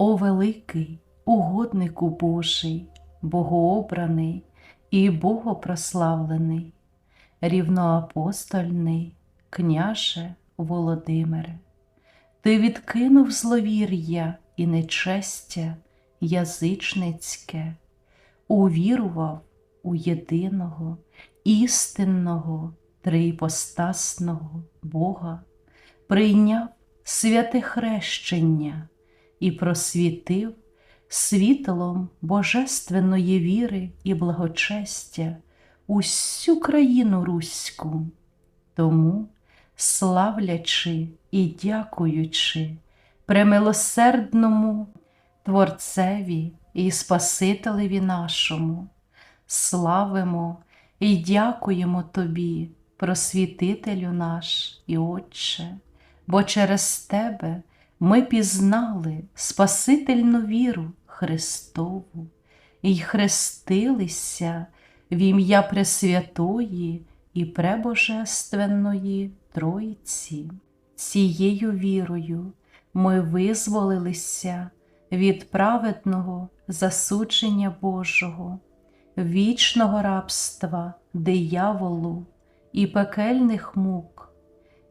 О великий угоднику Божий, богообраний і богопрославлений, рівноапостольний, княже Володимире, ти відкинув зловір'я і нечестя язичницьке, увірував у єдиного, істинного, триіпостасного Бога, прийняв святе хрещення і просвітив світлом божественної віри і благочестя усю країну Руську. Тому, славлячи і дякуючи премилосердному Творцеві і Спасителеві нашому, славимо і дякуємо Тобі, просвітителю наш і Отче, бо через Тебе ми пізнали Спасительну віру Христову і хрестилися в ім'я Пресвятої і Пребожественної Тройці. Цією вірою ми визволилися від праведного засудження Божого, вічного рабства, дияволу і пекельних мук.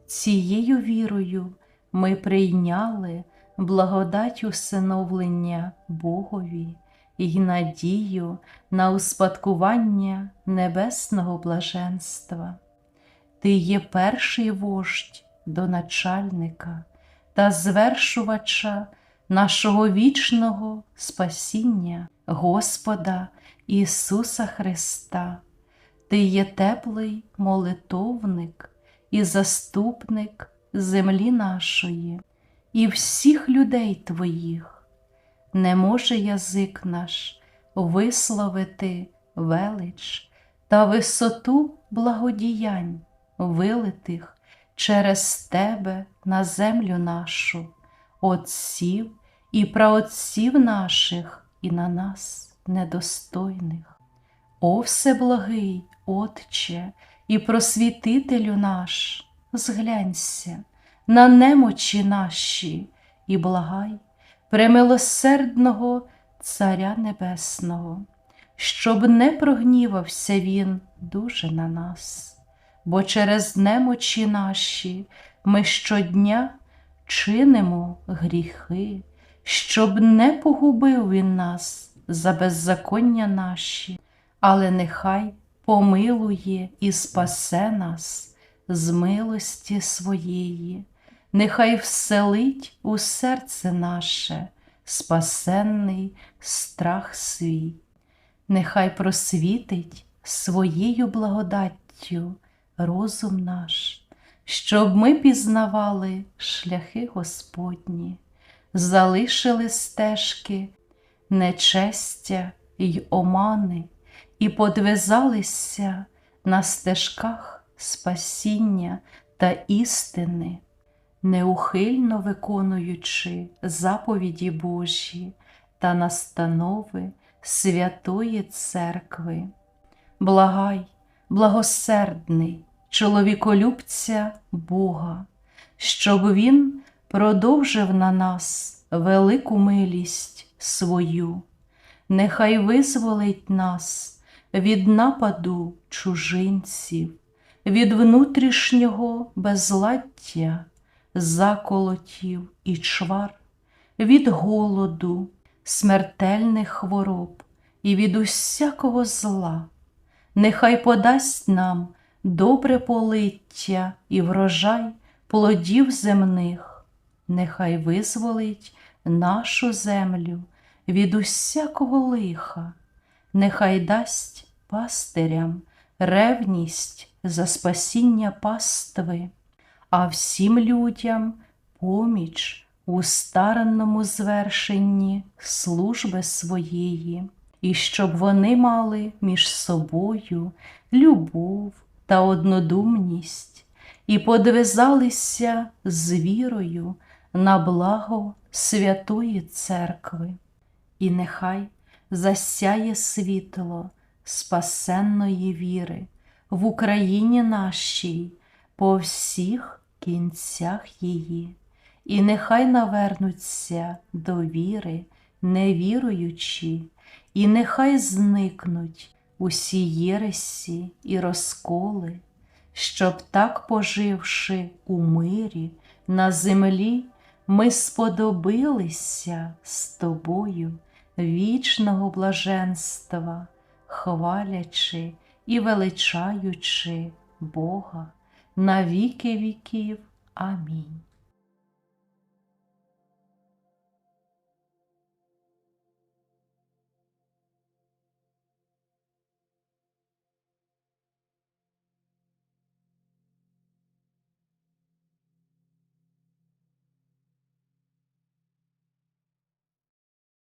Цією вірою ми прийняли благодать усиновлення Богові і надію на успадкування небесного блаженства. Ти є перший вождь до начальника та звершувача нашого вічного спасіння, Господа Ісуса Христа. Ти є теплий молитовник і заступник землі нашої і всіх людей Твоїх. Не може язик наш висловити велич та висоту благодіянь, вилитих через Тебе на землю нашу, Отців і праотців наших і на нас недостойних. О Всеблагий, Отче і просвітителю наш, зглянься на немочі наші і благай премилосердного Царя Небесного, щоб не прогнівався Він дуже на нас, бо через немочі наші ми щодня чинимо гріхи, щоб не погубив Він нас за беззаконня наші, але нехай помилує і спасе нас з милості своєї, нехай вселить у серце наше спасенний страх свій, нехай просвітить своєю благодаттю розум наш, щоб ми пізнавали шляхи Господні, залишили стежки, нечестя й омани, і подвизалися на стежках спасіння та істини, неухильно виконуючи заповіді Божі та настанови Святої Церкви. Благай, благосердний, чоловіколюбця Бога, щоб Він продовжив на нас велику милість свою, нехай визволить нас від нападу чужинців, від внутрішнього безладдя, заколотів і чвар, від голоду, смертельних хвороб і від усякого зла. Нехай подасть нам добре полиття і врожай плодів земних, нехай визволить нашу землю від усякого лиха, нехай дасть пастирям ревність за спасіння пастви, а всім людям поміч у старанному звершенні служби своєї, і щоб вони мали між собою любов та однодумність, і подвизалися з вірою на благо Святої Церкви, і нехай засяє світло спасенної віри в Україні нашій по всіх кінцях її, і нехай навернуться до віри, невіруючі, і нехай зникнуть усі єресі і розколи, щоб так поживши у мирі на землі, ми сподобилися з тобою вічного блаженства, хвалячи і величаючи Бога на віки віків. Амінь.